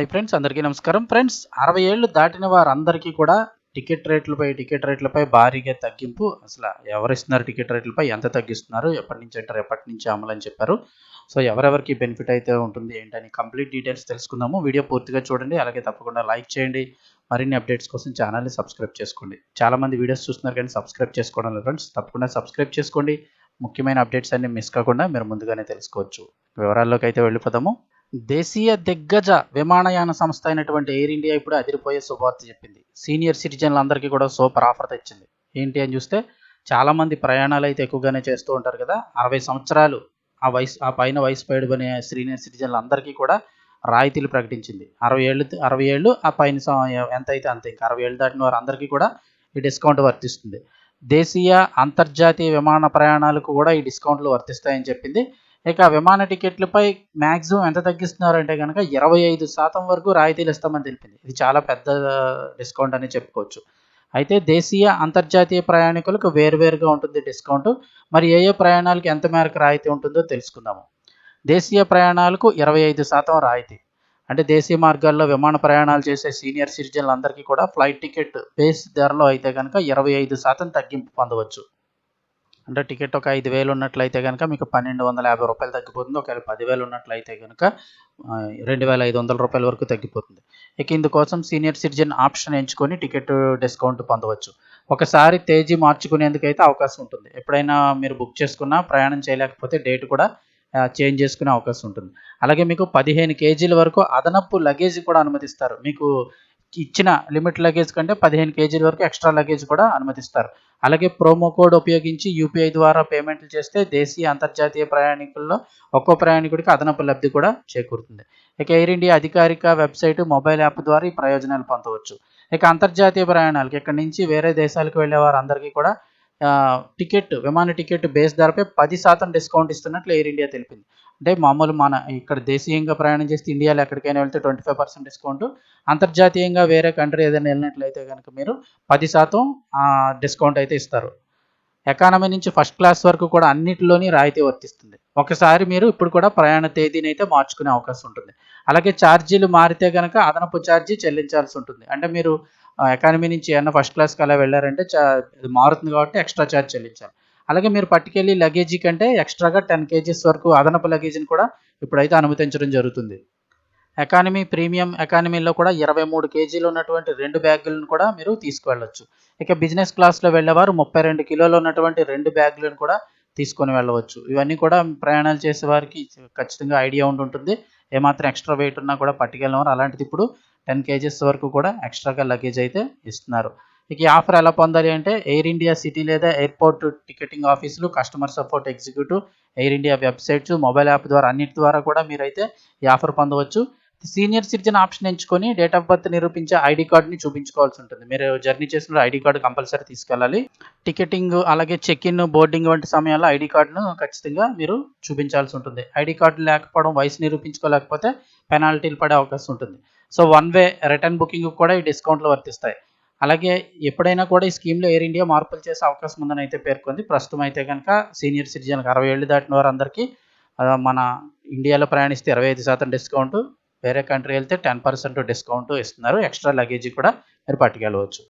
Hi friends అందరికీ నమస్కారం. Friends అరవై ఏళ్ళు దాటిన వారందరికీ కూడా టికెట్ రేట్లపై టికెట్ రేట్లపై భారీగా తగ్గింపు. అసలు ఎవరు ఇస్తున్నారు టికెట్ రేట్లపై? ఎంత తగ్గిస్తున్నారు? ఎప్పటి నుంచి అంటారు? ఎప్పటి నుంచి అమలు అని చెప్పారు. సో ఎవరెవరికి బెనిఫిట్ అయితే ఉంటుంది ఏంటని కంప్లీట్ డీటెయిల్స్ తెలుసుకుందాము. వీడియో పూర్తిగా చూడండి. అలాగే తప్పకుండా లైక్ చేయండి. మరిన్ని అప్డేట్స్ కోసం ఛానల్ని సబ్స్క్రైబ్ చేసుకోండి. చాలామంది వీడియోస్ చూస్తున్నారు కానీ సబ్స్క్రైబ్ చేసుకోవడం లేదు ఫ్రెండ్స్ తప్పకుండా సబ్స్క్రైబ్ చేసుకోండి. ముఖ్యమైన అప్డేట్స్ అన్ని మిస్ కాకుండా మీరు ముందుగానే తెలుసుకోవచ్చు. వివరాల్లోకి అయితే వెళ్ళిపోదాము. దేశీయ దిగ్గజ విమానయాన సంస్థ అయినటువంటి ఎయిర్ ఇండియా ఇప్పుడు అదిరిపోయే శుభవార్త చెప్పింది. సీనియర్ సిటిజన్లందరికీ కూడా సూపర్ ఆఫర్ తెచ్చింది. ఏంటి అని చూస్తే చాలామంది ప్రయాణాలు అయితే ఎక్కువగానే చేస్తూ ఉంటారు కదా. అరవై సంవత్సరాలు ఆ వయసు ఆ పైన వయసు పైబడిన సీనియర్ సిటిజన్లందరికీ కూడా రాయితీలు ప్రకటించింది. అరవై ఏళ్ళు అరవై ఏళ్ళు ఆ పైన ఎంత అయితే అంతే. ఇంకా అరవై ఏళ్ళు దాటిన వారు అందరికీ కూడా ఈ డిస్కౌంట్ వర్తిస్తుంది. దేశీయ అంతర్జాతీయ విమాన ప్రయాణాలకు కూడా ఈ డిస్కౌంట్లు వర్తిస్తాయని చెప్పింది. ఇక విమాన టికెట్లపై మ్యాక్సిమం ఎంత తగ్గిస్తున్నారంటే కనుక ఇరవై ఐదు శాతం వరకు రాయితీలు ఇస్తామని తెలిపింది. ఇది చాలా పెద్ద డిస్కౌంట్ అని చెప్పుకోవచ్చు. అయితే దేశీయ అంతర్జాతీయ ప్రయాణికులకు వేరువేరుగా ఉంటుంది డిస్కౌంట్. మరి ఏ ఏ ప్రయాణాలకు ఎంత మేరకు రాయితీ ఉంటుందో తెలుసుకుందాము. దేశీయ ప్రయాణాలకు ఇరవై ఐదు శాతం రాయితీ. అంటే దేశీయ మార్గాల్లో విమాన ప్రయాణాలు చేసే సీనియర్ సిటిజన్లందరికీ కూడా ఫ్లైట్ టికెట్ బేస్ ధరలో అయితే కనుక ఇరవై ఐదు శాతం తగ్గింపు పొందవచ్చు. అంటే టికెట్ ఒక ఐదు వేలు ఉన్నట్లయితే కనుక మీకు పన్నెండు వందల యాభై రూపాయలు తగ్గిపోతుంది. ఒకవేళ పదివేలు ఉన్నట్లయితే కనుక రెండు వేల ఐదు వందల రూపాయల వరకు తగ్గిపోతుంది. ఇక ఇందుకోసం సీనియర్ సిటిజన్ ఆప్షన్ ఎంచుకొని టికెట్ డిస్కౌంట్ పొందవచ్చు. ఒకసారి తేదీ మార్చుకునేందుకైతే అవకాశం ఉంటుంది. ఎప్పుడైనా మీరు బుక్ చేసుకున్నా ప్రయాణం చేయలేకపోతే డేట్ కూడా చేంజ్ చేసుకునే అవకాశం ఉంటుంది. అలాగే మీకు పదిహేను కేజీల వరకు అదనపు లగేజ్ కూడా అనుమతిస్తారు. మీకు ఇచ్చిన లిమిట్ లగేజ్ కంటే పదిహేను కేజీల వరకు ఎక్స్ట్రా లగేజ్ కూడా అనుమతిస్తారు. అలాగే ప్రోమో కోడ్ ఉపయోగించి యూపీఐ ద్వారా పేమెంట్లు చేస్తే దేశీయ అంతర్జాతీయ ప్రయాణికుల్లో ఒక్కో ప్రయాణికుడికి అదనపు లబ్ధి కూడా చేకూరుతుంది. ఇక ఎయిర్ ఇండియా అధికారిక వెబ్సైట్ మొబైల్ యాప్ ద్వారా ఈ ప్రయోజనాలు పొందవచ్చు. ఇక అంతర్జాతీయ ప్రయాణాలకు ఇక్కడ నుంచి వేరే దేశాలకు వెళ్ళే వారందరికీ కూడా టికెట్ విమాన టికెట్ బేస్ ధరపై పది శాతం డిస్కౌంట్ ఇస్తున్నట్లు ఎయిర్ ఇండియా తెలిపింది. అంటే మామూలు మన ఇక్కడ దేశీయంగా ప్రయాణం చేస్తే ఇండియాలో ఎక్కడికైనా వెళ్తే ట్వంటీ ఫైవ్ పర్సెంట్ డిస్కౌంట్. అంతర్జాతీయంగా వేరే కంట్రీ ఏదైనా వెళ్ళినట్లయితే కనుక మీరు పది శాతం డిస్కౌంట్ అయితే ఇస్తారు. ఎకానమీ నుంచి ఫస్ట్ క్లాస్ వరకు కూడా అన్నిటిలోని రాయితీ వర్తిస్తుంది. ఒకసారి మీరు ఇప్పుడు కూడా ప్రయాణ తేదీని అయితే మార్చుకునే అవకాశం ఉంటుంది. అలాగే ఛార్జీలు మారితే కనుక అదనపు ఛార్జీ చెల్లించాల్సి ఉంటుంది. అంటే మీరు ఎకానమీ నుంచి ఏమన్నా ఫస్ట్ క్లాస్కి అలా వెళ్ళారంటే ఇది మారుతుంది కాబట్టి ఎక్స్ట్రా ఛార్జ్ చెల్లించాలి. అలాగే మీరు పట్టుకెళ్ళి లగేజీ కంటే ఎక్స్ట్రాగా టెన్ కేజీస్ వరకు అదనపు లగేజీని కూడా ఇప్పుడైతే అనుమతించడం జరుగుతుంది. ఎకానమీ ప్రీమియం ఎకానమీలో కూడా ఇరవై మూడు కేజీలు ఉన్నటువంటి రెండు బ్యాగులను కూడా మీరు తీసుకువెళ్ళొచ్చు. ఇక బిజినెస్ క్లాస్లో వెళ్ళేవారు ముప్పై రెండు కిలోలు ఉన్నటువంటి రెండు బ్యాగులను కూడా తీసుకొని వెళ్ళవచ్చు. ఇవన్నీ కూడా ప్రయాణాలు చేసే వారికి ఖచ్చితంగా ఐడియా ఉంటుంది. ఏమాత్రం ఎక్స్ట్రా వెయిట్ ఉన్నా కూడా పట్టుకెళ్ళినారు అలాంటిది ఇప్పుడు టెన్ కేజెస్ వరకు కూడా ఎక్స్ట్రాగా లగేజ్ అయితే ఇస్తున్నారు. ఇక ఈ ఆఫర్ ఎలా పొందాలి అంటే ఎయిర్ ఇండియా సిటీ లేదా ఎయిర్పోర్ట్ టికెటింగ్ ఆఫీసులు customer support executive Air India websites mobile app ద్వారా అన్నిటి ద్వారా కూడా మీరైతే ఈ ఆఫర్ పొందవచ్చు. సీనియర్ సిటిజన్ ఆప్షన్ ఎంచుకొని డేట్ ఆఫ్ బర్త్ నిరూపించే ఐడి కార్డ్ని చూపించుకోవాల్సి ఉంటుంది. మీరు జర్నీ చేసిన ఐడి కార్డు కంపల్సరీ తీసుకెళ్ళాలి. టికెటింగ్ అలాగే చెక్ ఇన్ బోర్డింగ్ వంటి సమయాల్లో ఐడి కార్డును ఖచ్చితంగా మీరు చూపించాల్సి ఉంటుంది. ఐడి కార్డు లేకపోవడం వయసు నిరూపించుకోలేకపోతే పెనాల్టీలు పడే అవకాశం ఉంటుంది. So one way return booking కూడా ఈ డిస్కౌంట్లు వర్తిస్తాయి. అలాగే ఎప్పుడైనా కూడా ఈ స్కీమ్లో ఎయిర్ ఇండియా మార్పులు చేసే అవకాశం ఉందని అయితే పేర్కొంది. ప్రస్తుతం అయితే కనుక సీనియర్ సిటిజన్కి అరవై ఏళ్ళు దాటిన వారందరికీ మన ఇండియాలో ప్రయాణిస్తే ఇరవై ఐదు శాతం డిస్కౌంట్ వేరే కంట్రీ వెళ్తే టెన్ పర్సెంట్ డిస్కౌంట్ ఇస్తున్నారు. ఎక్స్ట్రా లగేజ్ కూడా మీరు పట్టుకెళ్ళవచ్చు.